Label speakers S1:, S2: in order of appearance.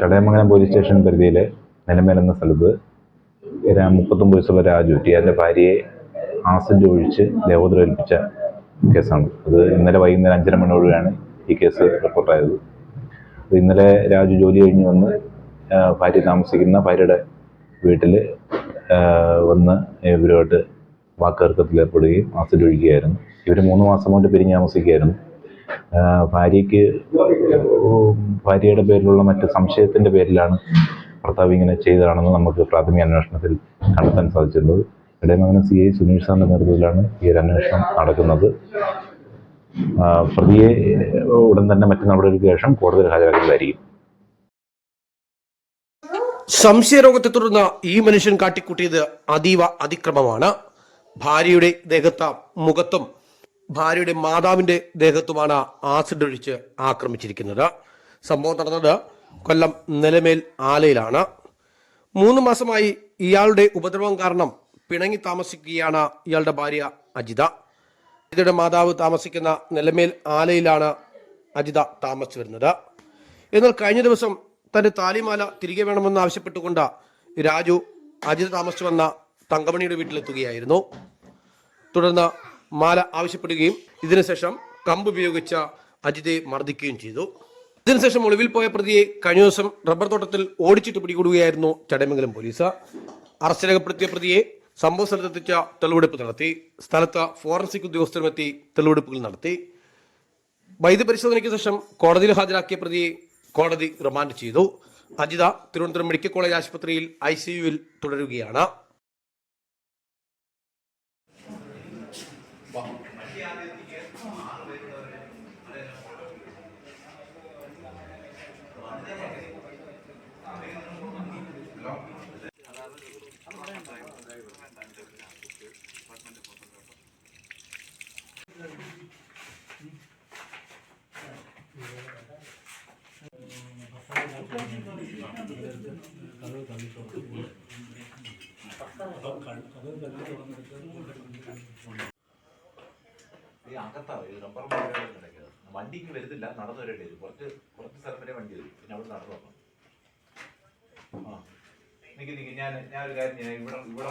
S1: Chadayamangalam police station പരിധിയിലെ നിലമേൽ എന്ന സ്ഥലത്ത് മുപ്പത്തൊമ്പത് വയസ്സുള്ള രാജു ടിയാന്റെ ഭാര്യയെ ആസിഡ് ഒഴിച്ച് ദേഹോദ്രവേൽപ്പിച്ച കേസാണ്. അത് ഇന്നലെ വൈകുന്നേരം അഞ്ചര മണിയോടെയാണ് ഈ കേസ് റിപ്പോർട്ടായത്. അത് ഇന്നലെ രാജു ജോലി കഴിഞ്ഞ് വന്ന് ഭാര്യ താമസിക്കുന്ന ഭാര്യയുടെ വീട്ടിൽ വന്ന് ഇവരുമായിട്ട് വാക്കേർക്കത്തിൽ ഏർപ്പെടുകയും ആസിഡ് ഒഴിക്കുകയായിരുന്നു ഇവർ മൂന്ന് മാസം കൊണ്ട് പിരിഞ്ഞ് താമസിക്കുകയായിരുന്നു. ഭാര്യയ്ക്ക് ഭാര്യയുടെ പേരിലുള്ള മറ്റ് സംശയത്തിന്റെ പേരിലാണ് ഭർത്താവ് ഇങ്ങനെ ചെയ്തതാണെന്ന് നമുക്ക് പ്രാഥമിക അന്വേഷണത്തിൽ കണ്ടെത്താൻ സാധിച്ചിട്ടുള്ളത് ഇടയമംഗലം സി ഐ സുനീഷ് സാറിന്റെ നേതൃത്വത്തിലാണ് ഈ ഒരു അന്വേഷണം നടക്കുന്നത്. പ്രതിയെ ഉടൻ തന്നെ മറ്റു നടപടികൾക്ക് ശേഷം കോടതിയിൽ ഹാജരാക്കുന്നതായിരിക്കും
S2: സംശയരോഗത്തെ തുടർന്ന് ഈ മനുഷ്യൻ കാട്ടിക്കൂട്ടിയത് അതീവ അതിക്രമമാണ്. ഭാര്യയുടെ ദേഹത്ത മുഖത്തും ഭാര്യയുടെ മാതാവിന്റെ ദേഹത്തുമാണ് ആസിഡ് ഒഴിച്ച് ആക്രമിച്ചിരിക്കുന്നത്. സംഭവം നടന്നത് കൊല്ലം നിലമേൽ ആലയിലാണ്. മൂന്ന് മാസമായി ഇയാളുടെ ഉപദ്രവം കാരണം പിണങ്ങി താമസിക്കുകയാണ് ഇയാളുടെ ഭാര്യ അജിത. അജിതയുടെ മാതാവ് താമസിക്കുന്ന നിലമേൽ ആലയിലാണ് അജിത താമസിച്ചു വരുന്നത്. എന്നാൽ കഴിഞ്ഞ ദിവസം തന്റെ താലിമാല തിരികെ വേണമെന്ന് ആവശ്യപ്പെട്ടുകൊണ്ട് രാജു അജിത താമസിച്ചു വന്ന തങ്കമണിയുടെ വീട്ടിലെത്തുകയായിരുന്നു. തുടർന്ന് മാല ആവശ്യപ്പെടുകയും ഇതിനുശേഷം കമ്പ് ഉപയോഗിച്ച അജിതയെ മർദ്ദിക്കുകയും ചെയ്തു. ഇതിനുശേഷം ഒളിവിൽ പോയ പ്രതിയെ കഴിഞ്ഞ ദിവസം റബ്ബർ തോട്ടത്തിൽ ഓടിച്ചിട്ട് പിടികൂടുകയായിരുന്നു ചടമംഗലം പോലീസ്. അറസ്റ്റ് രേഖപ്പെടുത്തിയ പ്രതിയെ സംഭവ സ്ഥലത്തെത്തിച്ച തെളിവെടുപ്പ് നടത്തി. സ്ഥലത്ത് ഫോറൻസിക് ഉദ്യോഗസ്ഥരുമെത്തി തെളിവെടുപ്പുകൾ നടത്തി. വൈദ്യപരിശോധനയ്ക്ക് ശേഷം കോടതിയിൽ ഹാജരാക്കിയ പ്രതിയെ കോടതി റിമാൻഡ് ചെയ്തു. അജിത തിരുവനന്തപുരം മെഡിക്കൽ കോളേജ് ആശുപത്രിയിൽ ഐ തുടരുകയാണ്.
S3: ഈ വണ്ടിക്ക് വരുന്നില്ല നടന്നു വരേണ്ടി വരും കുറച്ച് കുറച്ച് സ്ഥലം വരെ വണ്ടി വരും. പിന്നെ അവിടെ നടന്നു വരണം. ആ. നിക്ക് നിക്ക്. ഞാൻ ഞാൻ ഒരു കാര്യം ചെയ്യാം. ഇവിടെ ഇവിടെ